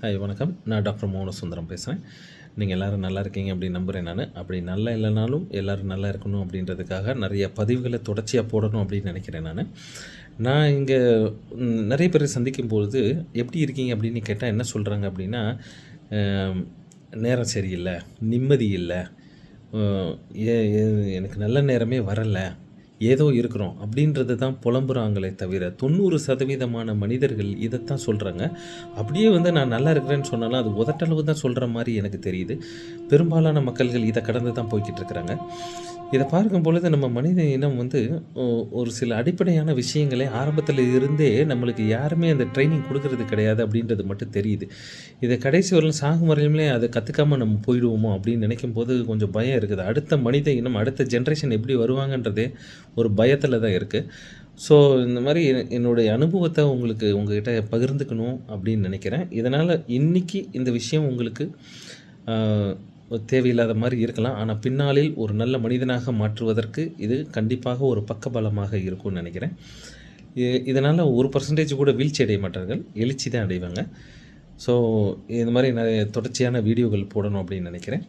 Hi வணக்கம். நான் doctor மோகன சுந்தரம் பேசுகிறேன் நீங்கள் எல்லோரும் நல்லா இருக்கீங்க அப்படின்னு நம்புகிறேன் நான். அப்படி நல்லா இல்லைனாலும் எல்லோரும் நல்லா இருக்கணும் அப்படின்றதுக்காக நிறைய பதிவுகளை தொடர்ச்சியாக போடணும் அப்படின்னு நினைக்கிறேன் நான். நான் இங்கே நிறைய பேரை சந்திக்கும் பொழுது எப்படி இருக்கீங்க அப்படின்னு கேட்டால் என்ன சொல்கிறாங்க அப்படின்னா நேரம் சரியில்லை நிம்மதி இல்லை ஏ- எனக்கு நல்ல நேரமே வரலை ஏதோ இருக்கிறோம் அப்படின்றது தான் புலம்புறாங்களே தவிர தொண்ணூறு சதவீதமான மனிதர்கள் இதைத்தான் சொல்கிறாங்க அப்படியே வந்து நான் நல்லா இருக்கிறேன்னு சொன்னாலும் அது உதட்டளவு தான் சொல்கிற மாதிரி எனக்கு தெரியுது. பெரும்பாலான மக்கள்கள் இதை கடந்து தான் போய்கிட்டு இருக்கிறாங்க. இதை பார்க்கும் பொழுது நம்ம மனித இனம் வந்து ஒரு சில அடிப்படையான விஷயங்களை ஆரம்பத்தில் இருந்தே நம்மளுக்கு யாருமே அந்த ட்ரைனிங் கொடுக்கறது கிடையாது அப்படின்றது மட்டும் தெரியுது. இதை கடைசி வரலும் சாகும் வரையிலுமே அதை கற்றுக்காமல் நம்ம போயிடுவோமோ அப்படின்னு நினைக்கும் போது கொஞ்சம் பயம் இருக்குது. அடுத்த மனித இனம் அடுத்த ஜென்ரேஷன் எப்படி வருவாங்கன்றதே ஒரு பயத்தில் தான் இருக்குது ஸோ இந்த மாதிரி என்னுடைய அனுபவத்தை உங்களுக்கு உங்ககிட்ட பகிர்ந்துக்கணும் அப்படின்னு நினைக்கிறேன். இதனால் இன்னைக்கு இந்த விஷயம் உங்களுக்கு தேவையில்லாத மாதிரி இருக்கலாம். ஆனால் பின்னாளில் ஒரு நல்ல மனிதனாக மாற்றுவதற்கு இது கண்டிப்பாக ஒரு பக்கபலமாக இருக்கும்னு நினைக்கிறேன். இதனால் ஒரு பர்சன்டேஜ் கூட வீழ்ச்சி அடைய மாட்டார்கள். எழுச்சி தான் அடைவாங்க. ஸோ இந்த மாதிரி நிறைய தொடர்ச்சியான வீடியோகள் போடணும் அப்படின்னு நினைக்கிறேன்.